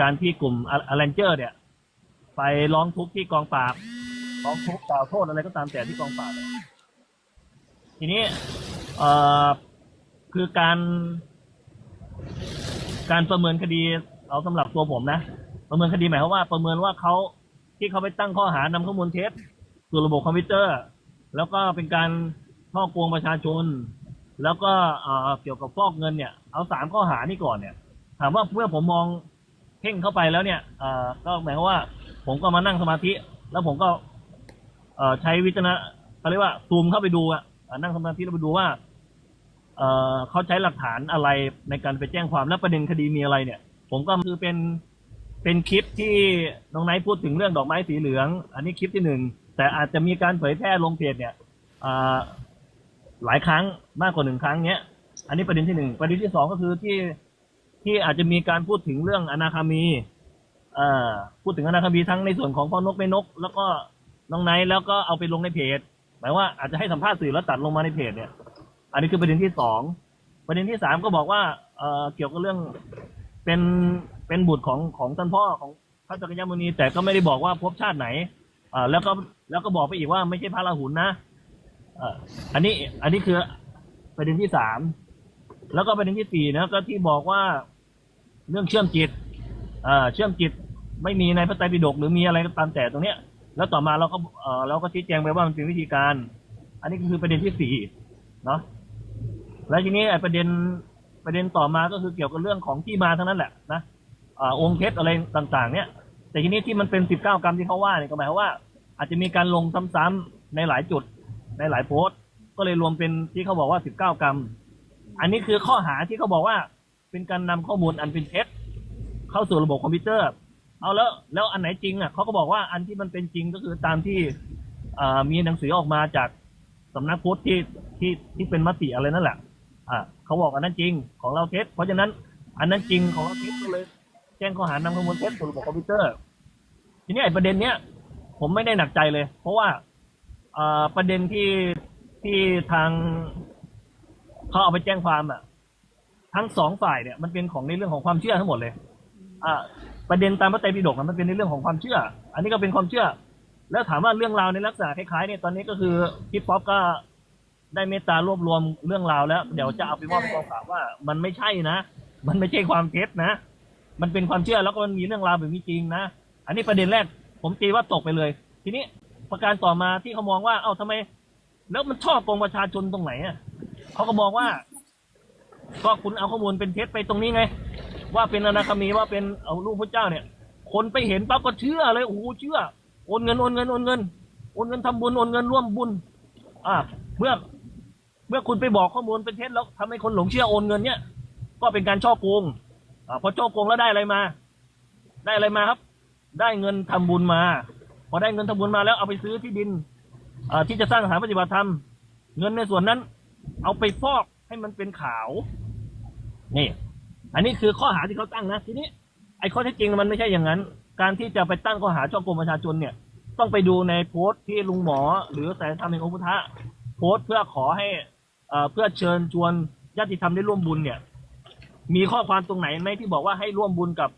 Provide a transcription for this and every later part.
การที่กลุ่มอเลนเจอร์เนี่ย ไปร้องทุกข์ที่กองปราบร้องทุกข์กล่าวโทษอะไรก็ตามแต่ที่กองปราบทีนี้เอคือการการประเมินคดีเอาสำหรับตัวผมนะ ประเมินคดีหมายความว่าประเมินว่าเขาที่เขาไปตั้งข้อหานำข้อมูลเท็จสู่ระบบคอมพิวเตอร์ แล้วก็เป็นการช่อโกงประชาชน แล้วก็เอ่อเกี่ยวกับฟอกเงินเนี่ย เอาสามข้อหานี่ก่อนเนี่ย ถามว่าเมื่อผมมอง เพ่งเข้าไปแล้วเนี่ยอ่อก็หมายความว่า ผมก็มานั่งสมาธิ แล้วผมก็ใช้วิจารณเขาเรียกว่าซูมเข้าไปดูอะอ่านั่งสมาธิแล้วไปดูว่าเอ่อเขาใช้หลักฐานอะไรในการไปแจ้งความและประเด็นคดีมีอะไรเนี่ย ผมก็คือเป็นเป็นคลิปที่น้องไนท์พูดถึงเรื่องดอกไม้สีเหลือง อันนี้คลิปที่หนึ่งแต่อาจจะมีการเผยแพร่ลงเพจเนี่ยอ่าหลายครั้งมากกว่าหนึ่งครั้งเนี้ย อันนี้ประเด็นที่หนึ่งประเด็นที่สองก็คือที่ ที่อาจจะมีการพูดถึงเรื่องอนาคามีเอ่อพูดถึงอนาคามีทั้งในส่วนของพ่อนกแม่นก แล้วก็น้องไนท์แล้วก็เอาไปลงในเพจ หมายว่าอาจจะให้สัมภาษณ์สื่อแล้วตัดลงมาในเพจเนี่ย อันนี้คือประเด็นที่สองประเด็นที่สามก็บอกว่าเอ่อเกี่ยวกับเรื่องเป็นเป็นบุตรของของท่านพ่อของพระจักรยมุนีแต่ก็ไม่ได้บอกว่าพบชาติไหนอ่าแล้วก็แล้วก็บอกไปอีกว่าไม่ใช่พระราหุลนะเอ่ออันนี้อันนี้คือประเด็นที่สามแล้วก็ประเด็นที่สี่นะก็ที่บอกว่า เรื่องเชื่อมจิตอ่าเชื่อมจิตไม่มีในพระไตรปิฎกหรือมีอะไรก็ตามแต่ตรงเนี้ย แล้วต่อมาเราก็เอ่อเราก็ชี้แจงไปว่ามันเป็นวิธีการ อันนี้ก็คือประเด็นที่สี่เนาะแล้วทีนี้ไอ้ประเด็นประเด็นต่อมาก็คือเกี่ยวกับเรื่องของที่มาทั้งนั้นแหละนะอ่าองค์เพชรอะไรต่าง ๆ เนี่ยแต่ทีนี้ที่มันเป็นสิบเก้ากรรมที่เขาว่าเนี่ยก็หมายความว่า อาจจะมีการลงซ้ำๆในหลายจุดในหลายโพสต์ ก็เลยรวมเป็นที่เขาบอกว่าสิบเก้ากรรม อันนี้คือข้อหาที่เขาบอกว่า เป็นการนำข้อมูลอันเป็นเท็จเข้าสู่ระบบคอมพิวเตอร์ เอาแล้ว แล้วอันไหนจริงอะเขาก็บอกว่าอันที่มันเป็นจริงก็คือตามที่มีหนังสือออกมาจากสำนักพุทธที่ที่ที่เป็นมติอะไรนั่นแหละอ่าเขาบอกอันนั้นจริงของเราเท็จเพราะฉะนั้นอันนั้นจริงของเราเท็จก็เลย แจ้งข้อหานำข้อมูลเท็จสู่ระบบคอมพิวเตอร์ ทีนี้ไอ้ประเด็นเนี้ยผมไม่ได้หนักใจเลย เพราะว่าประเด็นที่ที่ทางเขาเอาไปแจ้งความอะ ทั้งสองฝ่ายเนี่ยมันเป็นของในเรื่องของความเชื่อทั้งหมดเลยอ่าประเด็นตามพระไตรปิฎกนะมันเป็นในเรื่องของความเชื่อ อันนี้ก็เป็นความเชื่อ แล้วถามว่าเรื่องราวในลักษณะคล้ายๆเนี่ยตอนนี้ก็คือพี่ป๊อปก็ได้เมตตารวบรวมเรื่องราวแล้ว เดี๋ยวจะเอาไปมอบให้กองปราบว่า มันไม่ใช่นะ มันไม่ใช่ความเท็จนะ มันเป็นความเชื่อแล้วก็มันมีเรื่องราวแบบนี้จริงนะ อันนี้ประเด็นแรกผมตีว่าตกไปเลย ทีนี้ประการต่อมาที่เขามองว่า เอ้าทำไม แล้วมันชอบโกงประชาชนตรงไหนอะเขาก็มองว่า ก็คุณเอาข้อมูลเป็นเท็จไปตรงนี้ไง ว่าเป็นอนาคามีว่าเป็นเอาลูกพระเจ้าเนี่ย คนไปเห็นปั๊บก็เชื่อเลยโอ้โหเชื่อโอนเงินโอนเงินโอนเงินโอนเงินทำบุญโอนเงินร่วมบุญ อ่า เมื่อเมื่อคุณไปบอกข้อมูลเป็นเท็จแล้วทำให้คนหลงเชื่อโอนเงินเนี่ยก็เป็นการช่อโกงอ่าพอช่อโกงแล้วได้อะไรมา ได้อะไรมาครับ ได้เงินทำบุญมา พอได้เงินทำบุญมาแล้วเอาไปซื้อที่ดินอ่าที่จะสร้างสถานปฏิบัติธรรม เงินในส่วนนั้น เอาไปฟอก ให้มันเป็นขาว นี่ อันนี้คือข้อหาที่เขาตั้งนะ ทีนี้ไอ้ข้อเท็จจริงมันไม่ใช่อย่างนั้น การที่จะไปตั้งข้อหาช่อโกงประชาชนเนี่ย ต้องไปดูในโพสต์ที่ลุงหมอ หรือสายธรรมแห่งองค์พุทธะโพสต์เพื่อขอให้เอ่อเพื่อเชิญชวนญาติธรรมได้ร่วมบุญเนี่ย มีข้อความตรงไหนไหมที่บอกว่าให้ร่วมบุญกับ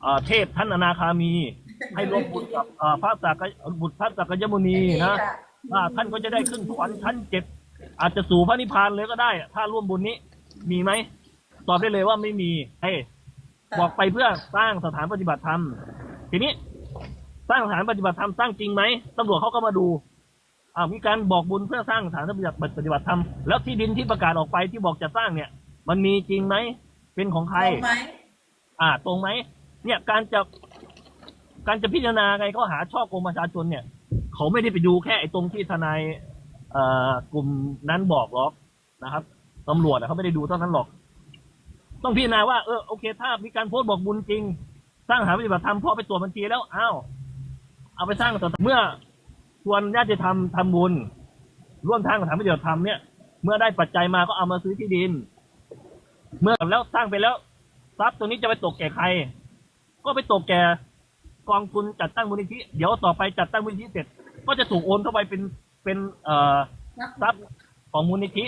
เอ่อเทพท่านอนาคามี ให้ร่วมบุญกับเอ่อพระสักยบุตรพระสักยมุนีนะอ่าท่านก็จะได้ขึ้นสวรรค์ชั้นเจ็ด อาจจะสู่พระนิพพานเลยก็ได้อะถ้าร่วมบุญนี้ มีไหมตอบได้เลยว่าไม่มีเฮ้ยบอกไปเพื่อสร้างสถานปฏิบัติธรรม ทีนี้ สร้างสถานปฏิบัติธรรมสร้างจริงไหมตำรวจเขาก็มาดูอ่ามีการบอกบุญเพื่อสร้างสถานปฏิบัติปฏิบัติธรรมแล้วที่ดินที่ประกาศออกไปที่บอกจะสร้างเนี่ย มันมีจริงไหมเป็นของใครตรงไหมอ่า ตรงไหมเนี่ยการจะการจะพิจารณาไงเขาหาช่อโกงประชาชนเนี่ย เขาไม่ได้ไปดูแค่ไอ้ตรงที่ทนายเอ่อ กลุ่มนั้นบอกหรอกนะครับตำรวจเขาไม่ได้ดูเท่านั้นหรอก ต้องพิจารณาว่าเออโอเค ถ้ามีการโพสต์บอกบุญจริง สร้างสถาปฏิบัติธรรมพอไปตรวจบัญชีแล้วอ้าวเอาไปสร้างเมื่อชวนญาติธรรมทำบุญ ร่วมทางสถานปฏิบัติธรรมเนี่ย เมื่อได้ปัจจัยมาก็เอามาซื้อที่ดิน เมื่อแล้วสร้างไปแล้วทรัพย์ตัวนี้จะไปตกแก่ใคร ก็ไปตกแก่กองทุนจัดตั้งมูลนิธิเดี๋ยวต่อไปจัดตั้งมูลนิธิเสร็จ ก็จะถูกโอนเข้าไปเป็น เป็นเอ่อทรัพย์ของมูลนิธิ